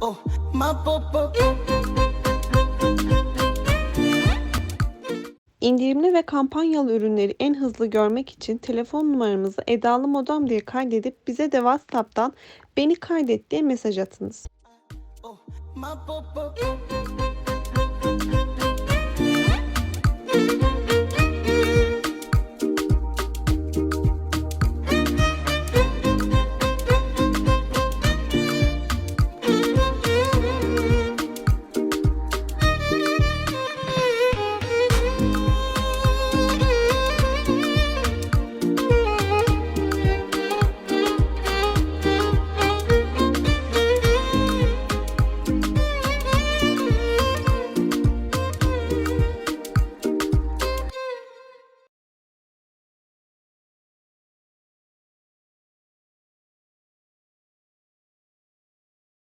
Oh, my popo. İndirimli ve kampanyalı ürünleri en hızlı görmek için telefon numaramızı Edalı Modem diye kaydedip bize de WhatsApp'tan beni kaydet diye mesaj atınız. Oh, my popo.